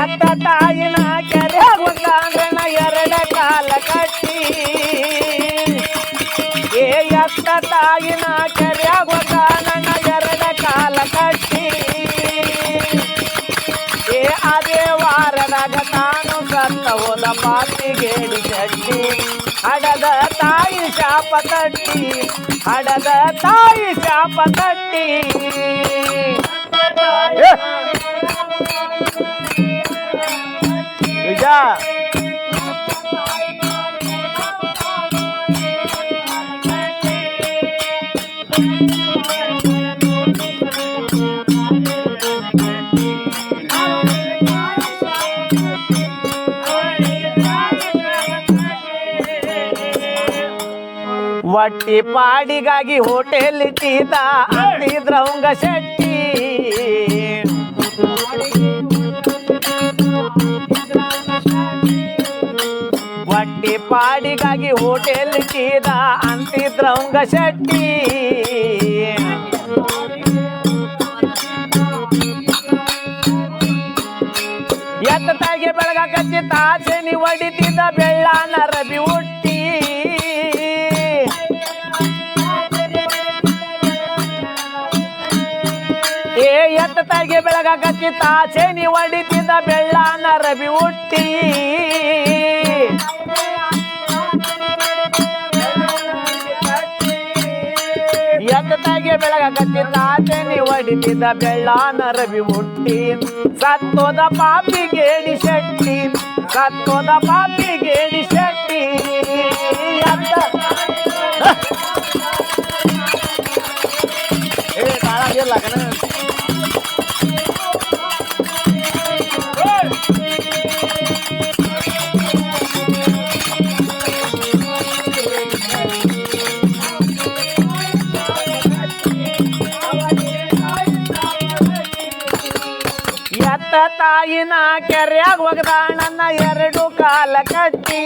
ಎತ್ತ ತಾಯಿನ ಕೆರೆಯಾಗ ಕಾಂಗ್ರನ ಎರಡ ಕಾಲ ಕಟ್ಟಿ ಏ ಎತ್ತ ತಾಯಿನ ಕೆರೆಯಾಗ ಕಾಂಗ್ರನ ಎರಡ ಕಾಲ ಕಟ್ಟಿ ಏ ಅದೇ ವಾರದಾಗ ತಾನು ಸತ್ತ ಹೋದ ಪಾಪಿಗೇಡಿ ಶೆಟ್ಟಿ ಹಡದ ತಾಯಿ ಶಾಪ ತಟ್ಟಿ ಹಡದ ತಾಯಿ ಶಾಪ ತಟ್ಟಿ ಏ! ನಿಜ ಒಟ್ಟಿ ಪಾಡಿಗಾಗಿ ಹೋಟೆಲ್ ಇಟ್ಟಿದ್ದ ಅಂತಿದ್ರವಂಗ ಶೆಟ್ಟಿ. ಒಟ್ಟಿ ಪಾಡಿಗಾಗಿ ಹೋಟೆಲ್ ಇಟ್ಟಿದ್ದ ಅಂತಿದ್ರವಂಗ ಶೆಟ್ಟಿ. ಎತ್ತ ತಾಯಿಗೆ ಕಚ್ಚಿ ತಾಸೆ ನೀ ಒಡಿತಿದ್ದ ರಬಿ ತಾಚೆ ತಾಚೆನಿ ಹೊಡಿತಿದ್ದ ಬೆಳ್ಳಾನ ರವಿ ಹುಟ್ಟಿ. ಎದ್ದಾಗೆ ತಾಚೆ ತಾಚೆನಿ ಹೊಡಿತಿದ್ದ ಬೆಳ್ಳಾನ ರವಿ ಹುಟ್ಟಿ. ಸತ್ತೋದ ಪಾಪಿ ಗೇಡಿ ಶೆಟ್ಟಿ. ಸತ್ತೋದ ಪಾಪಿ ಗೇಡಿ ಶೆಟ್ಟಿ. ಎತ್ತ ಕೆರೆಯಾಗ ಒಗದಾಣನ್ನ ಎರಡು ಕಾಲ ಕಟ್ಟಿ.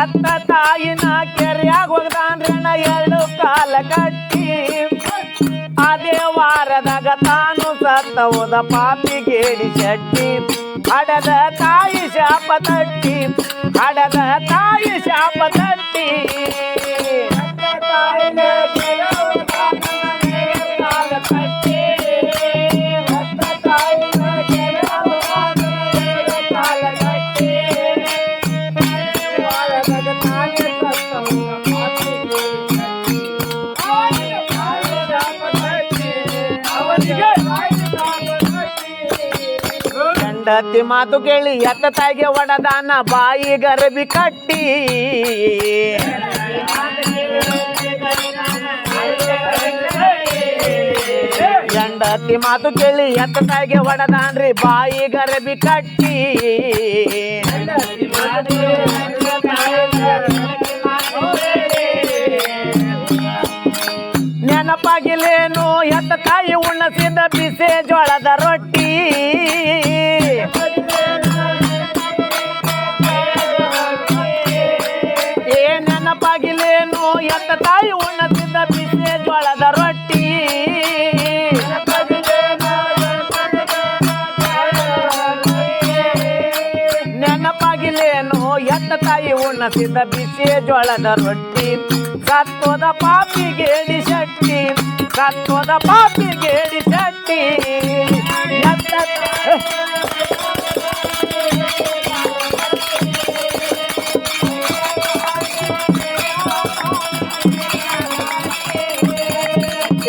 ಎತ್ತ ತಾಯಿನ ಕೆರೆಯಾಗ ಒಗದಾಣ್ರಣ್ಣ ಎರಡು ಕಾಲ ಕಟ್ಟಿ. ಅದೇ ವಾರದಾಗ ತಾನು ಹೋದ ಪಾಪಿ ಗೇಡಿ ಶೆಟ್ಟಿ. ಹಡದ ತಾಯಿ ಶಾಪ ತಟ್ಟಿ, ಹಡದ ತಾಯಿ ಶಾಪ ತಟ್ಟಿ. ಹೆಂಡತಿ ಮಾತು ಕೇಳಿ ಎತ್ತ ತಾಯಿಗೆ ಒಡದಾನ, ಬಾಯಿ ಗರಬಿ ಕಟ್ಟಿ. ಹೆಂಡತಿ ಮಾತು ಕೇಳಿ ಎತ್ತ ತಾಯಿಗೆ ಒಡದಾನ್ರಿ, ಬಾಯಿ ಗರಬಿ ಕಟ್ಟಿ. ನೆನಪಾಗಿಲೇನು ಎತ್ತ ತಾಯಿ ಉಣ್ಣಸಿದ ಬಿಸಿ ಜೋಳದ ರೊಟ್ಟಿ. ಎತ್ತ ತಾಯಿ ಉಣ್ಣಸಿದ ಬಿಸಿ ಜೋಳದ ರೊಟ್ಟಿ. ಸತ್ವದ ಪಾಪಿ ಗೇಡಿ ಶಟ್ಟಿ. ಸತ್ತೋದ ಪಾಪಿ ಗೇಡಿ ಶಟ್ಟಿ.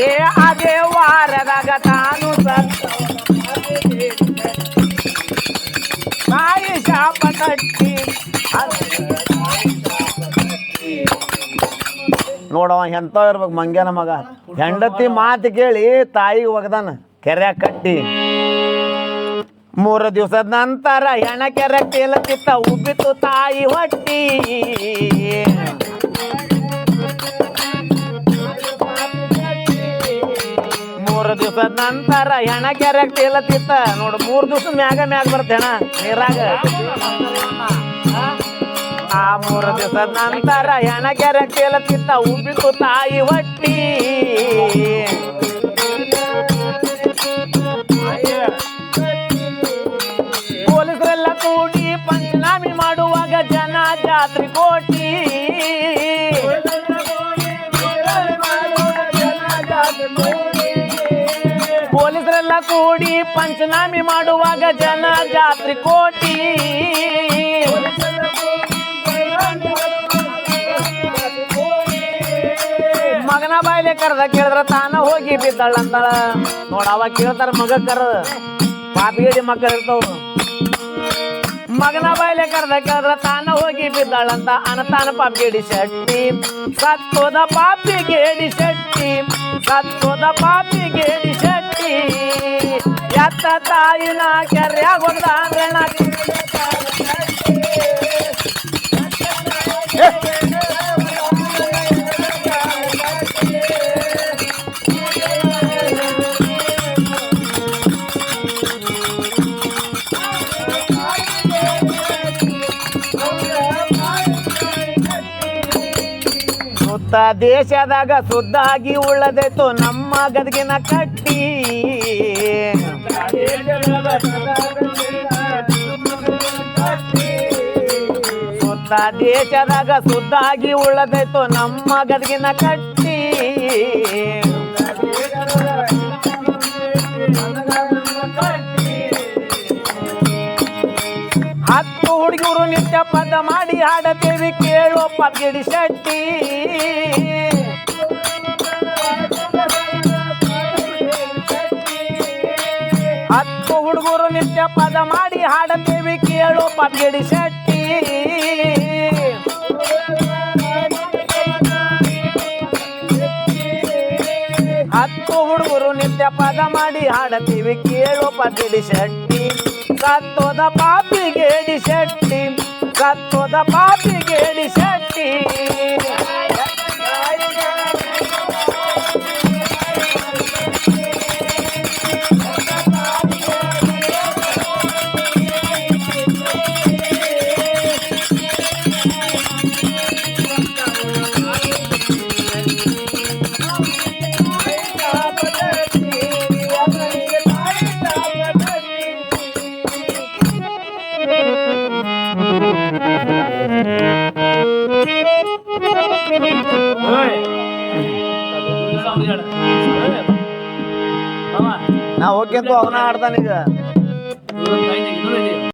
ಏ ಅದೇ ವಾರದಾಗ ತಾನು ಸತ್ತ ತಾಯಿ ಶಾಪ ನೋಡವ, ಎಂತ ಇರ್ಬೇಕು ಮಂಗ್ಯನ ಮಗ. ಹೆಂಡತಿ ಮಾತು ಕೇಳಿ ತಾಯಿಗೆ ಒಗ್ದಾನ. ಕೆರೆ ಕಟ್ಟಿ. ಮೂರು ದಿವಸದ ನಂತರ ಹೆಣ ಕೆರೆ ತೇಲತ್ತಿತ್ತ ಉಬ್ಬಿತು ತಾಯಿ ಹೊಟ್ಟಿ. ಮೂರು ದಿವಸದ ನಂತರ ಹೆಣ ಕೆರೆ ತೇಲತ್ತಿತ್ತ ನೋಡು, ಮೂರು ದಿವಸ ಮ್ಯಾಗ ಮ್ಯಾಗ ಬರುತ್ತೆ ಹೆಣ. ನೀರಾಗ. ಆ ಮೂರು ದಿವಸದ ನಂತರ ಹೆಣ ಕೇಳುತ್ತಿದ್ದ ಉಬ್ಬಿತು ತಾಯಿ ಹೊಟ್ಟಿ ಪೊಲೀಸರೆಲ್ಲ ಕೂಡಿ ಪಂಚನಾಮಿ ಮಾಡುವಾಗ ಜನ ಜಾತ್ರೆ ಕೋಟಿ. ಪೊಲೀಸರೆಲ್ಲ ಕೂಡಿ ಪಂಚನಾಮಿ ಮಾಡುವಾಗ ಜನ ಜಾತ್ರೆ ಕೋಟಿ. ಕರೆದ ಕೇಳಿದ್ರ ತಾನ ಹೋಗಿ ಬಿದ್ದಾಳ ಅಂತಾಳ ನೋಡವ ಕೇಳ್ತಾರ ಮಗ ಕರೆದ. ಪಾಪಿಗೇಡಿ ಮಕ್ಕಳು ಇರ್ತಾವ. ಮಗನ ಬಾಯ್ಲೆ ಕರ್ದ ಕೇಳಿದ್ರ ತಾನ ಹೋಗಿ ಬಿದ್ದಾಳಂತ ಅನತಾನ ಪಾಪಿಗೇಡಿ ಶೆಟ್ಟಿ. ಸತ್ತೋದ ಪಾಪಿಗೇಡಿ ಶೆಟ್ಟಿ. ಸತ್ತೋದ ಪಾಪಿಗೇಡಿ ಶೆಟ್ಟಿ. ಎತ್ತ ತಾಯಿನ ಕೆರ್ಯಾಗ ಹೋಗ್ದ ಸುತ್ತ ದೇಶದಾಗ ಸುದ್ದಾಗಿ ಉಳ್ಳದೈತು ನಮ್ಮ ಗದಗಿನ ಕಟ್ಟಿ. ಸುತ್ತ ದೇಶದಾಗ ಸುದ್ದಾಗಿ ಉಳ್ಳದೈತು ನಮ್ಮ ಗದಗಿನ ಕಟ್ಟಿ. ಹತ್ತು ಹುಡುಗರು ನಿತ್ಯ ಪದ ಮಾಡಿ ಹಾಡತೇವಿ ಕೇಳೋ ಪದ್ಗಿಡಿ ಶೆಟ್ಟಿ. ಹತ್ತು ಹುಡುಗರು ನಿತ್ಯ ಪದ ಮಾಡಿ ಹಾಡತೇವಿ ಕೇಳೋ ಪದ್ಗಿಡಿ ಶೆಟ್ಟಿ. ಹತ್ತು ಹುಡುಗರು ನಿತ್ಯ ಪದ ಮಾಡಿ ಹಾಡತೀವಿ ಕೇಳೋ ಪದ್ಗಿಡಿ ಶೆಟ್ಟಿ. ಸತ್ತೋದ ಪಾಪಿಗೇಡಿ ಶೆಟ್ಟಿ ಸತ್ತೋದ ಪಾಪಿಗೇಡಿ ಶೆಟ್ಟಿ. ನಾ ಹೋಗ್ಯಂತು ಅವನ ಆಡ್ತಾನೀಗ